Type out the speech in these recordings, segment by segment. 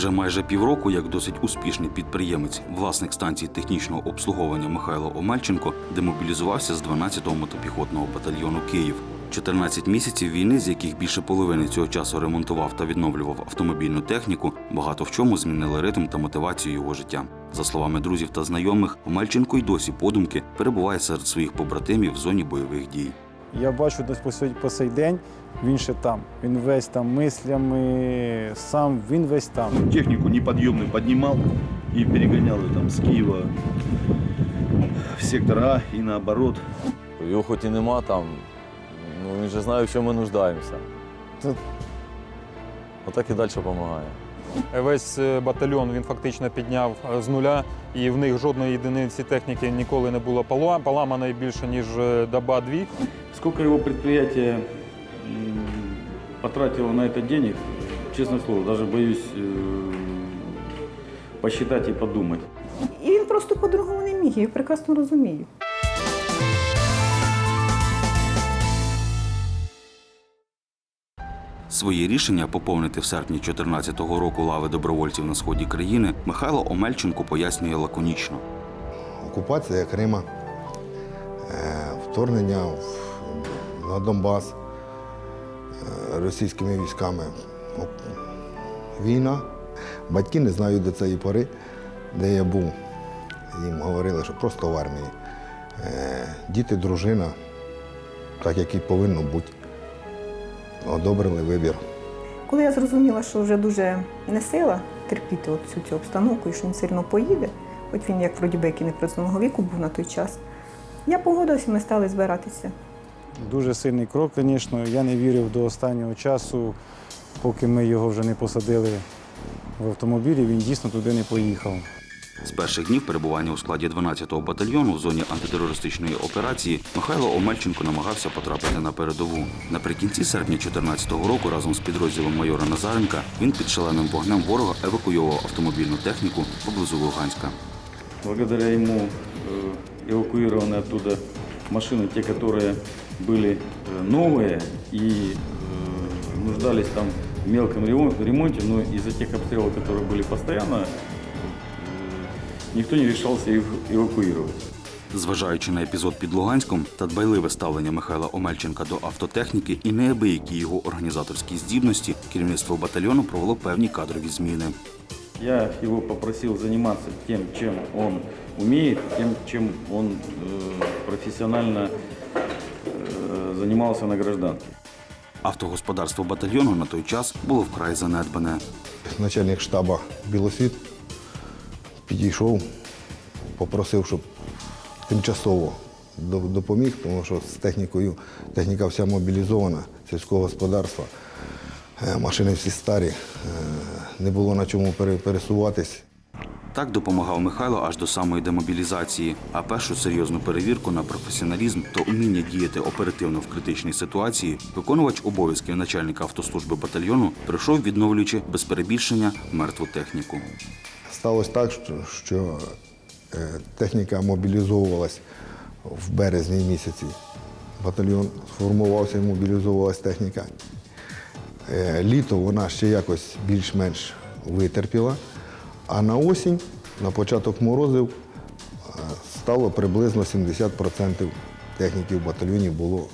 Вже майже півроку, як досить успішний підприємець, власник станції технічного обслуговування Михайло Омельченко демобілізувався з 12-го мотопіхотного батальйону Київ. 14 місяців війни, з яких більше половини цього часу ремонтував та відновлював автомобільну техніку, багато в чому змінили ритм та мотивацію його життя. За словами друзів та знайомих, Омельченко й досі подумки перебуває серед своїх побратимів в зоні бойових дій. Я бачу десь по сей, по сей день, він ще там. Він весь там мислями, сам він весь там. Технику неподъемную поднимал и перегонял ее там с Киева в сектор А и наоборот. Його хоч і нема там, ну він же знає, в чому ми нуждаємося. Це- Отак і далі допомагає. Весь е, батальйон він фактично підняв е, з нуля, і в них жодної єдиниці техніки ніколи не було пола- поламаної більше, ніж е, доба-дві. Сколько его предприятие м, потратило на это денег, честное слово, даже боюсь э, посчитать и подумать. І він просто по-другому не міг, я прекрасно розумію. Своє рішення поповнити в серпні 2014 року лави добровольців на сході країни Михайло Омельченко пояснює лаконічно. окупація Крима, е, вторгнення на Донбас е, російськими військами, війна. Батьки не знають до цієї пори, де я був. Їм говорили, що просто в армії. Е, Діти, дружина, так як і повинно бути, одобрили вибір. Коли я зрозуміла, що вже дуже не сила терпіти от всю цю обстановку і що він сильно поїде, хоч він як вроді би як і не призовного віку був на той час, я погодилася, і ми стали збиратися. Дуже сильний крок, звісно. Я не вірив до останнього часу, поки ми його вже не посадили в автомобілі, він дійсно туди не поїхав. З перших днів перебування у складі 12-го батальйону в зоні антитерористичної операції Михайло Омельченко намагався потрапити на передову. Наприкінці серпня 2014 року разом з підрозділом майора Назаренка він під шаленим вогнем ворога евакуював автомобільну техніку поблизу Луганська. Благодаря ему э, эвакуированы оттуда машины, те, которые были э, новые и э, нуждались там в мелком ремон- ремонте, но из-за тех обстрелов, которые были постоянно, э, никто не решался их эвакуировать. Зважаючи на епізод під Луганськом та дбайливе ставлення Михайла Омельченка до автотехніки і неабиякі його організаторські здібності, керівництво батальйону провело певні кадрові зміни. Я его попросил заниматься тем, чем он умеет, тем, чем он э, профессионально э, занимался на гражданке. Автогосподарство батальйону на той час було вкрай занедбане. Начальник штабу Білосвіт підійшов, попросив, щоб тимчасово допоміг, тому що з технікою, техніка вся мобілізована, сільського господарства, е, машини всі старі, е, не було на чому пересуватись. Так допомагав Михайло аж до самої демобілізації. А першу серйозну перевірку на професіоналізм та уміння діяти оперативно в критичній ситуації виконувач обов'язків начальника автослужби батальйону прийшов, відновлюючи без перебільшення мертву техніку. Сталося так, що, е, техніка мобілізовувалась в березні місяці. Батальйон сформувався і мобілізовувалась техніка. Е, Літо вона ще якось більш-менш витерпіла, а на осінь, на початок морозив, е, стало приблизно 70% техніки в батальйоні було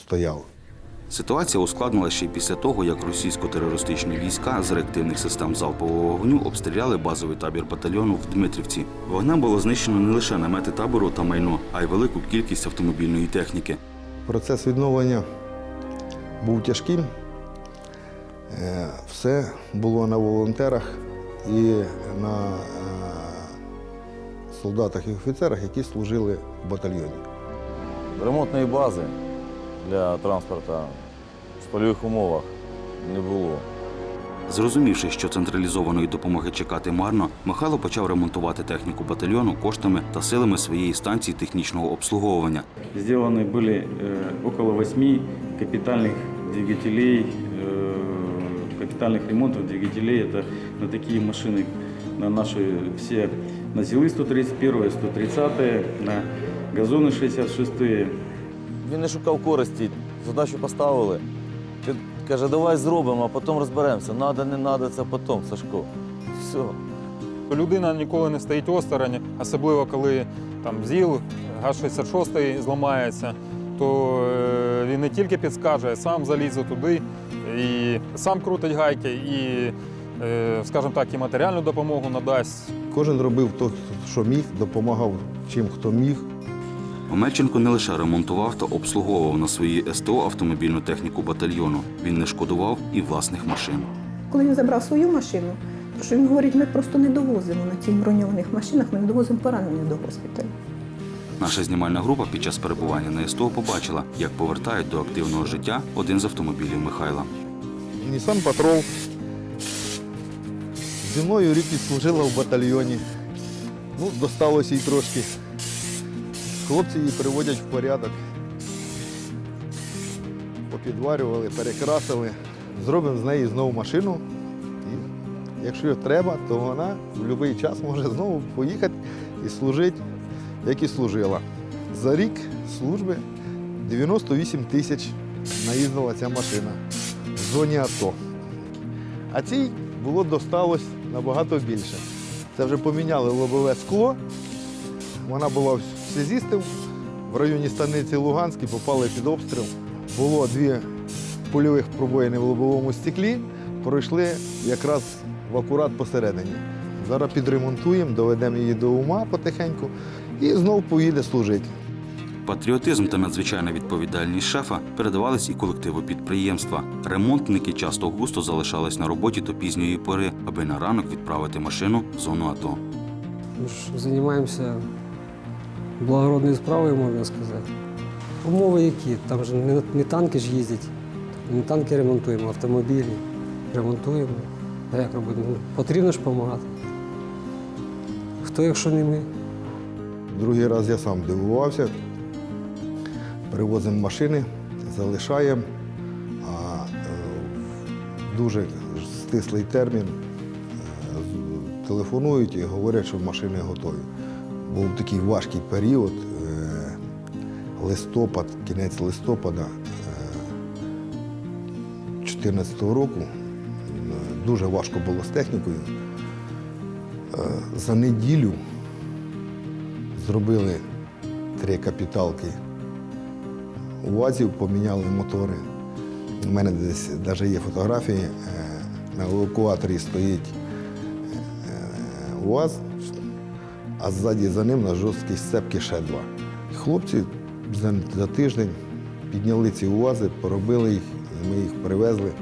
стояло. Ситуація ускладнилася ще й після того, як російсько-терористичні війська з реактивних систем залпового вогню обстріляли базовий табір батальйону в Дмитрівці. Вогнем було знищено не лише намети табору та майно, а й велику кількість автомобільної техніки. Процес відновлення був тяжким. Е, Все було на волонтерах і на е, солдатах і офіцерах, які служили в батальйоні. Ремонтної бази для транспорту в польових умовах не було. Зрозумівши, що централізованої допомоги чекати марно, Михайло почав ремонтувати техніку батальйону коштами та силами своєї станції технічного обслуговування. Сделаны были э, около восьми капитальных двигателей, э, капитальных ремонтов двигателей. Это на такие машины, на наши все, на ЗИЛы 131, 130, на газоны 66. Він не шукав користі, задачу поставили. Каже, давай зробимо, а потім розберемося. Надо, не надо, це потім, Сашко. Все. Людина ніколи не стоїть осторонь, особливо коли там ЗІЛ, ГАЗ-66 зламається, то е, він не тільки підскаже, а сам залізе туди і сам крутить гайки, і, е, скажімо так, і матеріальну допомогу надасть. Кожен робив то, що міг, допомагав чим хто міг. Омельченко не лише ремонтував та обслуговував на своїй СТО автомобільну техніку батальйону. Він не шкодував і власних машин. Коли він забрав свою машину, то що він говорить, ми просто не довозимо на цих броньованих машинах, ми не довозимо поранених до госпіталю. Наша знімальна група під час перебування на СТО побачила, як повертають до активного життя один з автомобілів Михайла. Нісан Патрол. Зі мною рік відслужила в батальйоні. Ну, досталося їй трошки. Хлопці її приводять в порядок. Попідварювали, перекрасили. Зробимо з неї знову машину. І якщо треба, то вона в будь-який час може знову поїхати і служити, як і служила. За рік служби 98 тисяч наїздила ця машина в зоні АТО. А цій було досталось набагато більше. Це вже поміняли лобове скло. Вона була связістом в районі станиці Луганській, попали під обстріл. Було дві польових пробоїни в лобовому стеклі, пройшли якраз в акурат посередині. Зараз підремонтуємо, доведемо її до ума потихеньку і знову поїде служити. Патріотизм та надзвичайна відповідальність шефа передавались і колективу підприємства. Ремонтники часто густо залишались на роботі до пізньої пори, аби на ранок відправити машину в зону АТО. Ми ж займаємося благородною справою, можна сказати. Умови які? Там же не, не танки ж їздять, не танки ремонтуємо, автомобілі ремонтуємо. А як робити? Ну, потрібно ж допомагати. Хто, якщо не ми? Другий раз я сам дивувався. Привозимо машини, залишаємо, а е, в дуже стислий термін е, телефонують і говорять, що машини готові. Був такий важкий період, е, листопад, кінець листопада 2014 року. Е, Дуже важко було з технікою. Е, За неділю зробили три капіталки УАЗів, поміняли мотори. У мене десь навіть є фотографії. е, На евакуаторі стоїть е, УАЗ, а ззаді за ним на жорсткій сцепці ще два. Хлопці за, за тиждень підняли ці УАЗи, поробили їх, і ми їх привезли.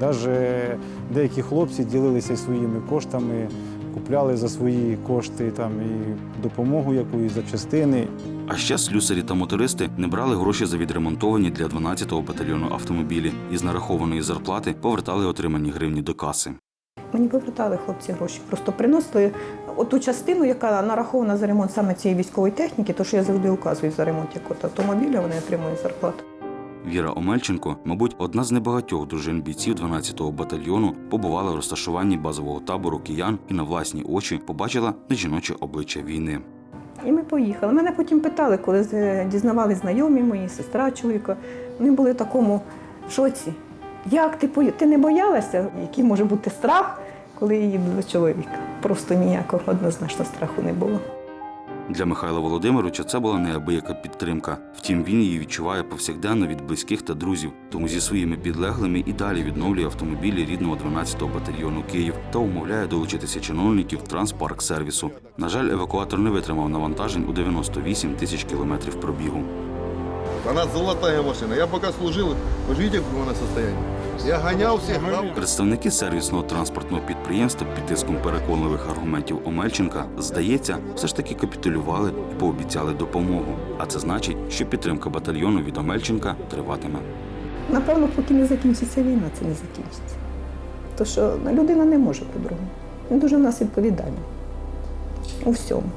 Навіть деякі хлопці ділилися своїми коштами, купляли за свої кошти там, і допомогу якусь, запчастини. А ще слюсарі та мотористи не брали гроші за відремонтовані для 12-го батальйону автомобілі і з нарахованої зарплати повертали отримані гривні до каси. Мені повертали хлопці гроші. Просто приносили ту частину, яка нарахована за ремонт саме цієї військової техніки, то що я завжди указую за ремонт якогось автомобіля, вони отримують зарплату. Віра Омельченко, мабуть, одна з небагатьох дружин бійців 12-го батальйону, побувала в розташуванні базового табору киян і на власні очі побачила нежіноче обличчя війни. І ми поїхали. Мене потім питали, коли дізнавали знайомі мої, сестра чоловіка. Вони були в такому шоці. Як ти Ти не боялася? Який може бути страх, коли їду до чоловіка? Просто ніякого однозначно страху не було. Для Михайла Володимировича це була неабияка підтримка. Втім, він її відчуває повсякденно від близьких та друзів. Тому зі своїми підлеглими і далі відновлює автомобілі рідного 12-го батальйону Київ та умовляє долучитися чиновників Транспарк сервісу. На жаль, евакуатор не витримав навантажень у 98 тисяч кілометрів пробігу. Вона золотая машина. Я поки служив, ви бачите, в вона стані? Я ганяв всіх. Представники сервісного транспортного підприємства під тиском переконливих аргументів Омельченка, здається, все ж таки капітулювали і пообіцяли допомогу. А це значить, що підтримка батальйону від Омельченка триватиме. Напевно, поки не закінчиться війна, це не закінчиться. То що людина не може по-другому. Він дуже в нас відповідальний у всьому.